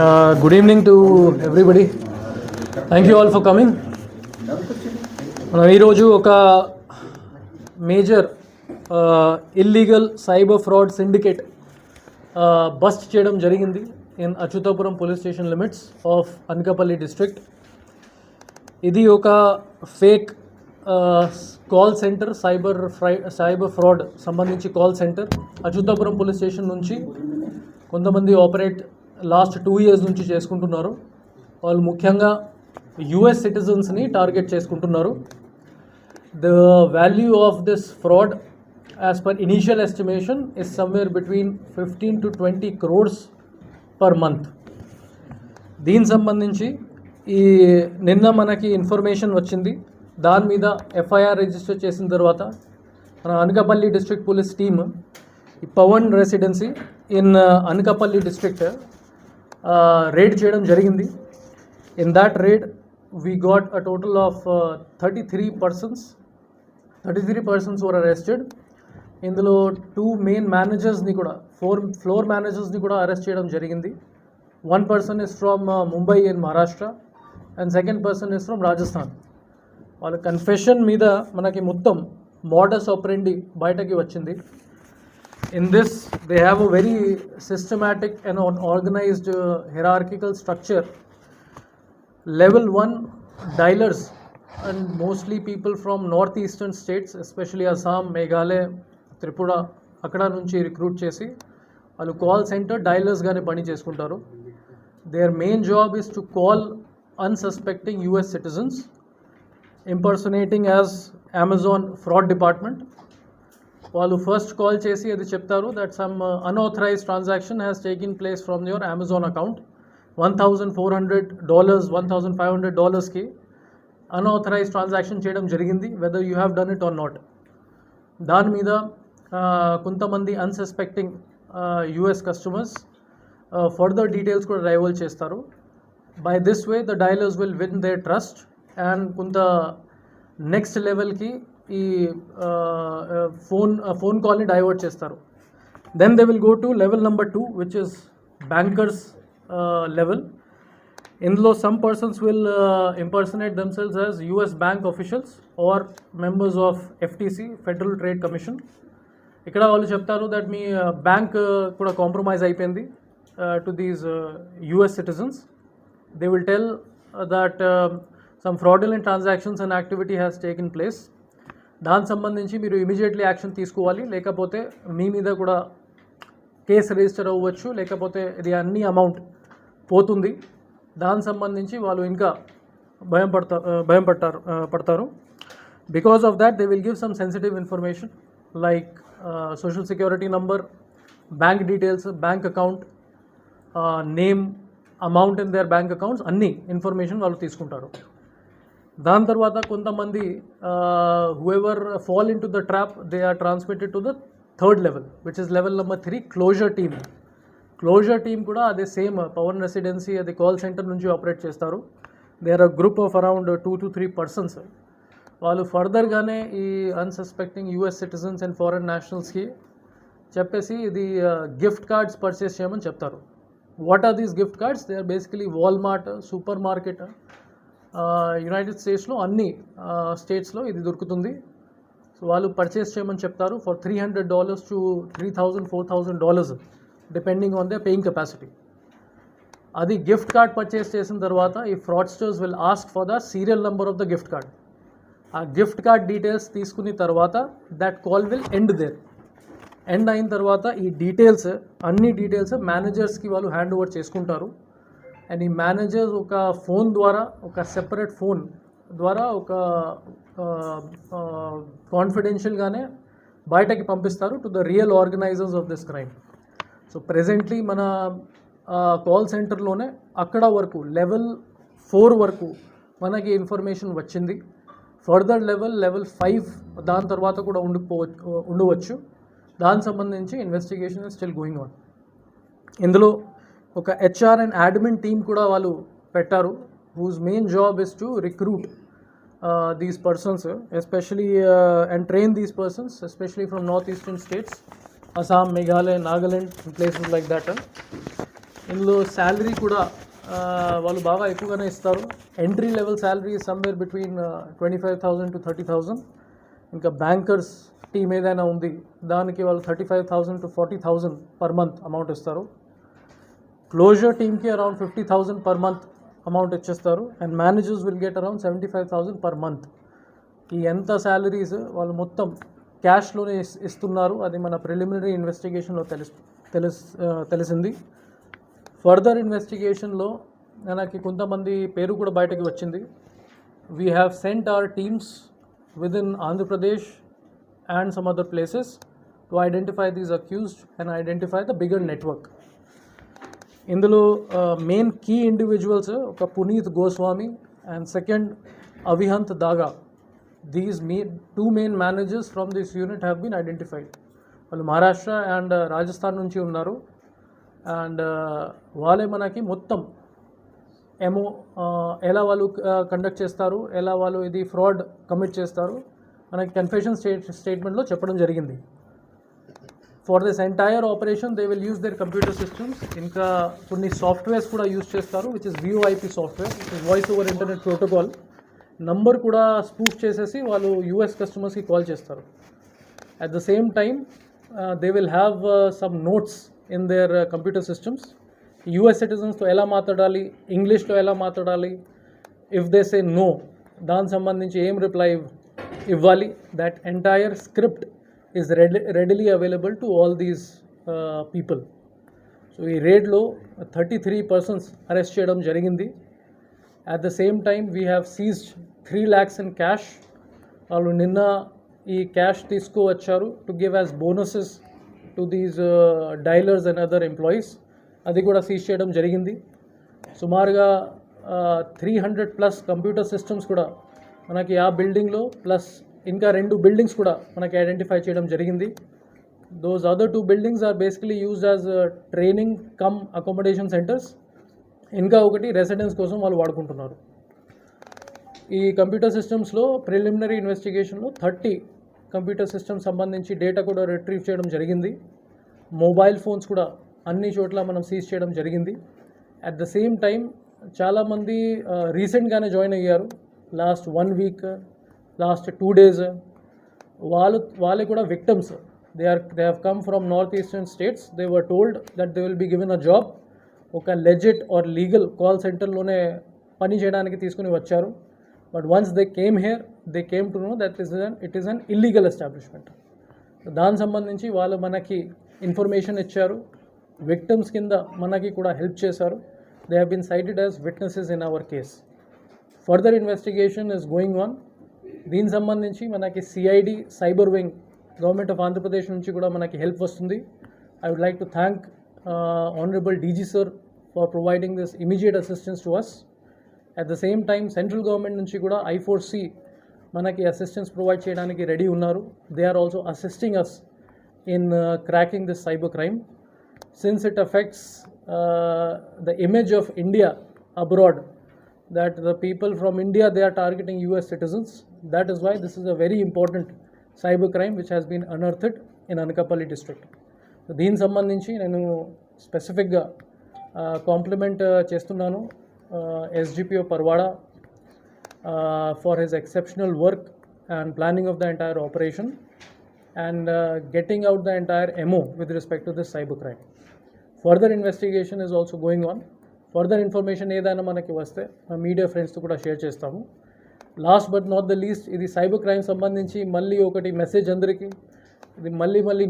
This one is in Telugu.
Uh, good evening to everybody. Thank you all for coming మనం ఈరోజు ఒక major illegal cyber fraud syndicate bust చేయడం జరిగింది in Achyutapuram police station limits of Anakapalli district ఇది ఒక fake call centre cyber fry cyber fraud సంబంధించి call centre Achyutapuram police station నుంచి కొంతమంది ఆపరేట్ లాస్ట్ టూ ఇయర్స్ నుంచి చేసుకుంటున్నారు. వాళ్ళు ముఖ్యంగా యుఎస్ సిటిజన్స్ని టార్గెట్ చేసుకుంటున్నారు. The value of this fraud as per initial estimation is somewhere between fifteen to twenty crores per month దీనికి సంబంధించి ఈ నిన్న మనకి ఇన్ఫర్మేషన్ వచ్చింది. దాని మీద ఎఫ్ఐఆర్ రిజిస్టర్ చేసిన తర్వాత మన Anakapalli district police team Pavan residency in Anakapalli district raid చేయడం జరిగింది. In that raid we got a total of thirty three persons thirty three persons were arrested ఇందులో టూ మెయిన్ మేనేజర్స్ని కూడా ఫోర్ ఫ్లోర్ మేనేజర్స్ని కూడా అరెస్ట్ చేయడం జరిగింది. One person is from Mumbai in Maharashtra and second person is from Rajasthan వాళ్ళ కన్ఫెషన్ మీద మనకి మొత్తం మోడస్ ఆపరెండి బయటకి వచ్చింది. in this they have a very systematic and an organized uh, hierarchical structure level 1 dialers and mostly people from northeastern states especially assam meghalaya Tripura అక్కడ నుంచి రిక్రూట్ చేసి వాళ్ళు కాల్ సెంటర్ డైలర్స్గానే పని చేసుకుంటారు their main job is to call unsuspecting US citizens impersonating as Amazon fraud department వాళ్ళు ఫస్ట్ కాల్ చేసి అది చెప్తారు that some unauthorised transaction has taken place from your Amazon account one thousand four hundred dollars one thousand five hundred డాలర్స్కి unauthorised transaction చేయడం జరిగింది whether you have done it or not దాని మీద కొంతమంది unsuspecting US customers further details కూడా రైవల్ చేస్తారు. By this way the dialers will win they trust and కొంత నెక్స్ట్ లెవెల్కి ఈ ఫోన్ ఫోన్ కాల్ని డైవర్ట్ చేస్తారు. Then they will go to level number two which is bankers level ఇందులో some persons will impersonate themselves as US bank officials or members of FTC federal trade commission ఇక్కడ వాళ్ళు చెప్తారు దట్ మీ బ్యాంక్ కూడా కాంప్రమైజ్ అయిపోయింది to these US citizens they will tell that some fraudulent transactions and activity has taken place దానికి సంబంధించి మీరు ఇమీడియట్లీ యాక్షన్ తీసుకోవాలి. లేకపోతే మీ మీద కూడా కేసు రిజిస్టర్ అవ్వచ్చు. లేకపోతే ఇది అన్ని అమౌంట్ పోతుంది. దానికి సంబంధించి వాళ్ళు ఇంకా భయం పడతా భయం పడతారు. పడతారు because of that they will give some sensitive information like social security number bank details bank account name amount in their bank accounts అన్ని ఇన్ఫర్మేషన్ వాళ్ళు తీసుకుంటారు. దాని తర్వాత కొంతమంది whoever fall in to the trap they are transmitted to the third level which is level number three closer team closer team కూడా అదే సేమ్ పవన్ రెసిడెన్సీ అది కాల్ సెంటర్ నుంచి ఆపరేట్ చేస్తారు. They are a group of around two to three persons వాళ్ళు ఫర్దర్గానే ఈ unsuspecting US citizens and foreign నేషనల్స్కి చెప్పేసి ఇది గిఫ్ట్ కార్డ్స్ పర్చేస్ చేయమని చెప్తారు. What are these gift cards they are basically Walmart super market united స్టేట్స్లో అన్ని స్టేట్స్లో ఇది దొరుకుతుంది. సో వాళ్ళు పర్చేస్ చేయమని చెప్తారు. For three hundred dollars to three thousand four thousand dollars depending on the paying capacity అది గిఫ్ట్ కార్డ్ పర్చేస్ చేసిన తర్వాత ఈ fraudsters will ask for the serial number of the gift card ఆ గిఫ్ట్ కార్డ్ డీటెయిల్స్ తీసుకున్న తర్వాత that call will end there end అయిన తర్వాత ఈ డీటెయిల్స్ అన్ని డీటెయిల్స్ మేనేజర్స్కి వాళ్ళు హ్యాండ్ ఓవర్ చేసుకుంటారు. అండ్ ఈ మేనేజర్స్ ఒక ఫోన్ ద్వారా ఒక సెపరేట్ ఫోన్ ద్వారా ఒక కాన్ఫిడెన్షియల్గానే బయటకి పంపిస్తారు to the real organisers of this crime so presently మన కాల్ సెంటర్లోనే అక్కడ వరకు లెవెల్ ఫోర్ వరకు మనకి ఇన్ఫర్మేషన్ వచ్చింది. ఫర్దర్ లెవెల్ లెవెల్ ఫైవ్ దాని తర్వాత కూడా ఉండిపోవచ్చు ఉండవచ్చు. దానికి సంబంధించి ఇన్వెస్టిగేషన్ స్టిల్ గోయింగ్ ఆన్ ఇందులో ఒక హెచ్ఆర్ అండ్ అడ్మిన్ టీమ్ కూడా వాళ్ళు పెట్టారు. Whose main job is to recruit these persons especially and train these persons especially from north eastern states Assam Meghalaya Nagaland places like that ఇందులో శాలరీ కూడా వాళ్ళు బాగా ఎక్కువగానే ఇస్తారు. Entry level salary somewhere between twenty five thousand to thirty thousand ఇంకా బ్యాంకర్స్ టీమ్ ఏదైనా ఉంది దానికి వాళ్ళు thirty five thousand to forty thousand per month amount ఇస్తారు. క్లోజర్ టీమ్కి around fifty thousand per month amount ఇచ్చేస్తారు. And managers will get around seventy five thousand per month ఈ ఎంత శాలరీస్ వాళ్ళు మొత్తం క్యాష్లోనే ఇస్తున్నారు. అది మన ప్రిలిమినరీ ఇన్వెస్టిగేషన్లో తెలుసు తెలుసు తెలిసింది. ఫర్దర్ ఇన్వెస్టిగేషన్లో మనకి కొంతమంది పేరు కూడా బయటకు వచ్చింది. We have sent our teams within Andhra Pradesh and some other places to identify these accused and identify the bigger network ఇందులో మెయిన్ కీ ఇండివిజువల్స్ ఒక Puneet Goswami and second Avihant Daga. These మీ two main managers from this unit have been identified వాళ్ళు మహారాష్ట్ర అండ్ రాజస్థాన్ నుంచి ఉన్నారు. అండ్ వాళ్ళే మనకి మొత్తం ఏమో ఎలా వాళ్ళు కండక్ట్ చేస్తారు ఎలా వాళ్ళు ఇది ఫ్రాడ్ కమిట్ చేస్తారు మనకి కన్ఫెషన్ స్టేట్ స్టేట్మెంట్లో చెప్పడం జరిగింది. For this entire operation they will use their computer systems ఇంకా కొన్ని సాఫ్ట్వేర్స్ కూడా యూస్ చేస్తారు which is VOIP software which is voice over internet protocol number కూడా స్పూఫ్ చేసేసి వాళ్ళు యూఎస్ కస్టమర్స్కి కాల్ చేస్తారు at the same time they will have some notes in their computer systems US సిటిజన్స్తో ఎలా మాట్లాడాలి ఇంగ్లీష్లో ఎలా మాట్లాడాలి ఇఫ్ దే సే నో దానికి సంబంధించి ఏం రిప్లై ఇవ్వాలి? That entire script is ready readily available to all these people so ఈ రేడ్లో థర్టీ త్రీ పర్సన్స్ అరెస్ట్ చేయడం జరిగింది. At the same time we have seized three lakhs in cash వాళ్ళు నిన్న ఈ క్యాష్ తీసుకువచ్చారు to give as bonuses to these dialers and other employees అది కూడా సీజ్ చేయడం జరిగింది. సుమారుగా three hundred plus computer systems కూడా మనకి ఆ బిల్డింగ్లో ప్లస్ ఇంకా రెండు బిల్డింగ్స్ కూడా మనకి ఐడెంటిఫై చేయడం జరిగింది. Those other two buildings are basically used as training cum accommodation centres ఇంకా ఒకటి రెసిడెన్స్ కోసం వాళ్ళు వాడుకుంటున్నారు. ఈ కంప్యూటర్ సిస్టమ్స్లో ప్రిలిమినరీ ఇన్వెస్టిగేషన్లో థర్టీ కంప్యూటర్ సిస్టమ్స్ సంబంధించి డేటా కూడా రిట్రీవ్ చేయడం జరిగింది. మొబైల్ ఫోన్స్ కూడా అన్ని చోట్ల మనం సీజ్ చేయడం జరిగింది. అట్ ద సేమ్ టైం చాలామంది రీసెంట్గానే జాయిన్ అయ్యారు. Last one week last two days వాళ్ళు వాళ్ళే కూడా victims they are they have come from north eastern states they were told that they will be given a job ఒక లెజిట్ ఆర్ లీగల్ కాల్ సెంటర్లోనే పని చేయడానికి తీసుకుని వచ్చారు. But once they came here they came to know that is an it is an illegal establishment దానికి సంబంధించి వాళ్ళు మనకి ఇన్ఫర్మేషన్ ఇచ్చారు. విక్టమ్స్ కింద మనకి కూడా హెల్ప్ చేశారు. They have been cited as witnesses in our case further investigation is going on దీనికి సంబంధించి మనకి CID cyber wing government of Andhra Pradesh నుంచి కూడా మనకి హెల్ప్ వస్తుంది. I would like to thank honourable DG sir for providing this immediate assistance to us at the same time central government నుంచి కూడా ఐ ఫోర్ సి మనకి అసిస్టెన్స్ ప్రొవైడ్ చేయడానికి రెడీ ఉన్నారు. They are also assisting us in cracking this cyber crime since it affects the image of India abroad that that the people from India they are targeting US citizens. That is why this is a very important cyber crime which has been unearthed in Anakapalli district. దీనికి సంబంధించి నేను స్పెసిఫిక్గా కాంప్లిమెంట్ చేస్తున్నాను SGPO Parawada for his exceptional work and planning of the entire operation and getting out the entire amount with respect to this cyber crime further investigation is also going on further information ఏదైనా మనకి వస్తే మా మీడియా ఫ్రెండ్స్తో కూడా షేర్ చేస్తాము last but not the least ఇది సైబర్ క్రైమ్ సంబంధించి మళ్ళీ ఒకటి మెసేజ్ అందరికీ. ఇది మళ్ళీ మళ్ళీ